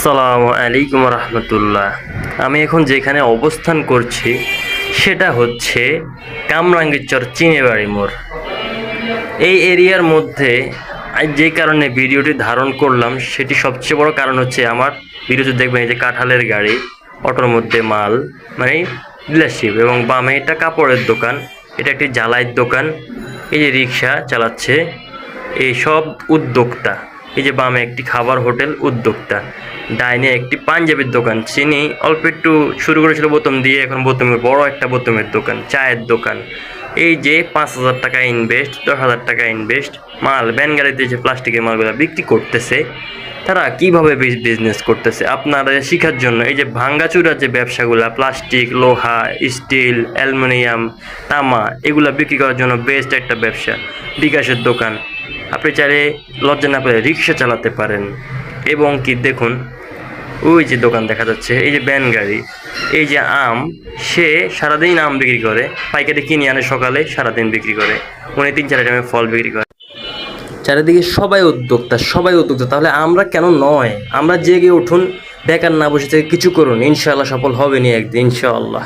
আসসালামু আলাইকুম রহমতুল্লাহ। আমি এখন যেখানে অবস্থান করছি, সেটা হচ্ছে কামরাঙ্গীরচর চিনেবাড়ি মোড়। এই এরিয়ার মধ্যে যে কারণে ভিডিওটি ধারণ করলাম, সেটি সবচেয়ে বড় কারণ হচ্ছে আমার ভিডিওতে দেখবেন, এই যে কাঁঠালের গাড়ি, অটোর মধ্যে মাল মানে ডিলারশিপ এবং বামে এটা কাপড়ের দোকান, এটা একটি জ্বালাইয়ের দোকান, এই যে রিক্সা চালাচ্ছে, এই সব উদ্যোক্তা। এই যে বামে একটি খাবার হোটেল উদ্যোক্তা। ডাইনে একটি পাঞ্জাবির দোকান। চিনি অল্প একটু শুরু করেছিল বোতম দিয়ে, এখন বোতমের বড় একটা বোতমের দোকান, চায়ের দোকান। এই যে পাঁচ হাজার টাকা ইনভেস্ট দশ হাজার টাকা ইনভেস্ট মাল, ভ্যান গাড়িতে যে প্লাস্টিকের মালগুলো বিক্রি করতেছে, তারা কীভাবে বিজনেস করতেছে? আপনারা শেখার জন্য এই যে ভাঙ্গাচুরার যে ব্যবসাগুলো, প্লাস্টিক, লোহা স্টিল অ্যালুমিনিয়াম তামা, এগুলো বিক্রি করার জন্য বেস্ট একটা ব্যবসা, বিকাশের দোকান। আপনি চাইলে লজ্জা না পেলে রিক্সা চালাতে পারেন। এবং কি দেখুন, ওই যে দোকান দেখা যাচ্ছে, এই যে ব্যান গাড়ি, এই যে আম, সে সারাদিন আম বিক্রি করে, পাইকারি কিনে আনে সকালে, সারাদিন বিক্রি করে। উনি তিন, চার টাইমে ফল বিক্রি করে। চারিদিকে সবাই উদ্যোক্তা সবাই উদ্যোক্তা। তাহলে আমরা কেন নয়? আমরা জেগে উঠুন, বেকার না বসে থেকে কিছু করুন। ইনশাআল্লাহ সফল হবে নি একদিন, ইনশাআল্লাহ।